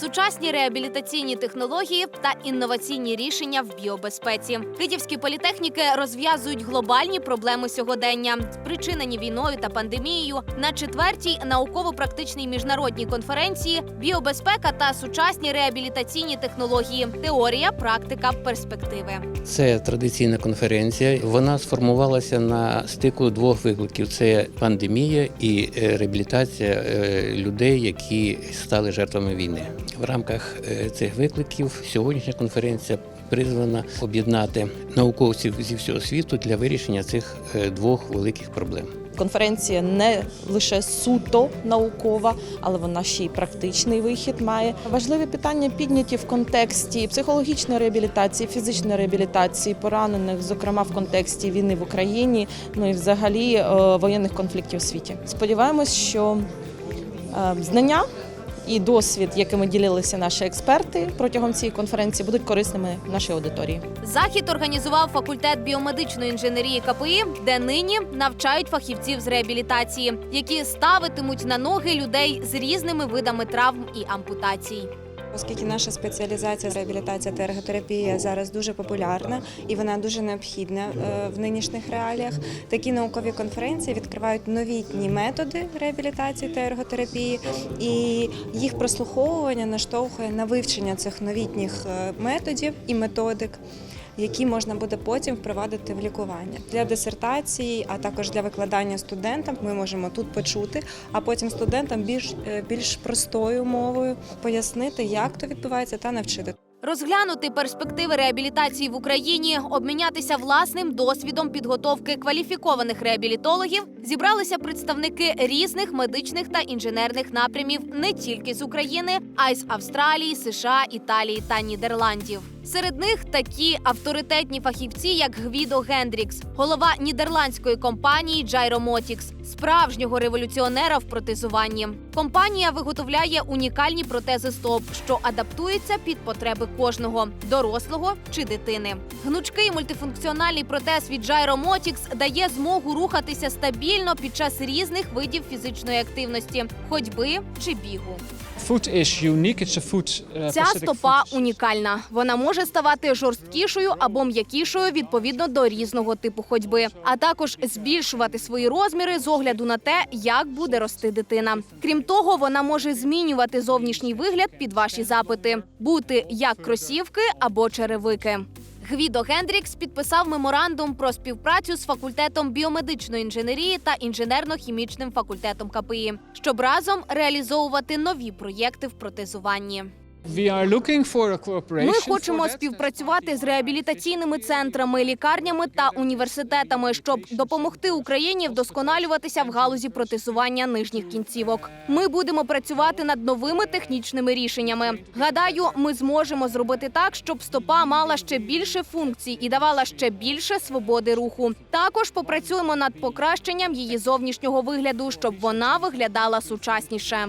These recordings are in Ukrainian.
сучасні реабілітаційні технології та інноваційні рішення в біобезпеці. Київські політехніки розв'язують глобальні проблеми сьогодення, спричинені війною та пандемією на четвертій науково-практичній міжнародній конференції Біобезпека та сучасні реабілітаційні технології. Теорія, практика, перспективи. Це традиційна конференція. Вона сформувалася на стику двох викликів: це пандемія і е, реабілітація е, людей, які стали жертвами війни. В рамках е, цих викликів сьогоднішня конференція призвана об'єднати науковців зі всього світу для вирішення цих е, двох великих проблем. Конференція не лише суто наукова, але вона ще й практичний вихід має. Важливі питання підняті в контексті психологічної реабілітації, фізичної реабілітації поранених, зокрема в контексті війни в Україні, ну і взагалі е, воєнних конфліктів у світі. Сподіваємось, що знання. І досвід, якими ділилися наші експерти протягом цієї конференції, будуть корисними нашій аудиторії. Захід організував факультет біомедичної інженерії КПІ, де нині навчають фахівців з реабілітації, які ставитимуть на ноги людей з різними видами травм і ампутацій. Оскільки наша спеціалізація реабілітація та ерготерапія зараз дуже популярна і вона дуже необхідна е, в нинішніх реаліях, такі наукові конференції відкривають новітні методи реабілітації та ерготерапії, і їх прослуховування наштовхує на вивчення цих новітніх е, методів і методик. Які можна буде потім впровадити в лікування для дисертації, а також для викладання студентам. Ми можемо тут почути, а потім студентам більш е, більш простою мовою пояснити, як то відбувається, та навчити. Розглянути перспективи реабілітації в Україні, обмінятися власним досвідом підготовки кваліфікованих реабілітологів зібралися представники різних медичних та інженерних напрямів не тільки з України, а й з Австралії, США, Італії та Нідерландів. Серед них такі авторитетні фахівці, як Гвідо Гендрікс, голова нідерландської компанії Gyromotics, справжнього революціонера в протезуванні. Компанія виготовляє унікальні протези стоп, що адаптуються під потреби кожного дорослого чи дитини. Гнучкий мультифункціональний протез від Gyromotics дає змогу рухатися стабільно під час різних видів фізичної активності, ходьби чи бігу. Uh, Ця стопа унікальна. Вона може ставати жорсткішою або м'якішою відповідно до різного типу ходьби, а також збільшувати свої розміри з огляду на те, як буде рости дитина. Крім того, вона може змінювати зовнішній вигляд під ваші запити, бути як кросівки або черевики. Гвідо Гендрікс підписав меморандум про співпрацю з факультетом біомедичної інженерії та інженерно-хімічним факультетом КПІ, щоб разом реалізовувати нові проєкти в протезуванні. Ми хочемо співпрацювати з реабілітаційними центрами, лікарнями та університетами, щоб допомогти Україні вдосконалюватися в галузі протезування нижніх кінцівок. Ми будемо працювати над новими технічними рішеннями. Гадаю, ми зможемо зробити так, щоб стопа мала ще більше функцій і давала ще більше свободи руху. Також попрацюємо над покращенням її зовнішнього вигляду, щоб вона виглядала сучасніше.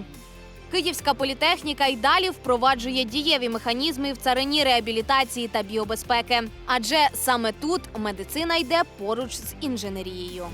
Київська політехніка й далі впроваджує дієві механізми в царині реабілітації та біобезпеки, адже саме тут медицина йде поруч з інженерією.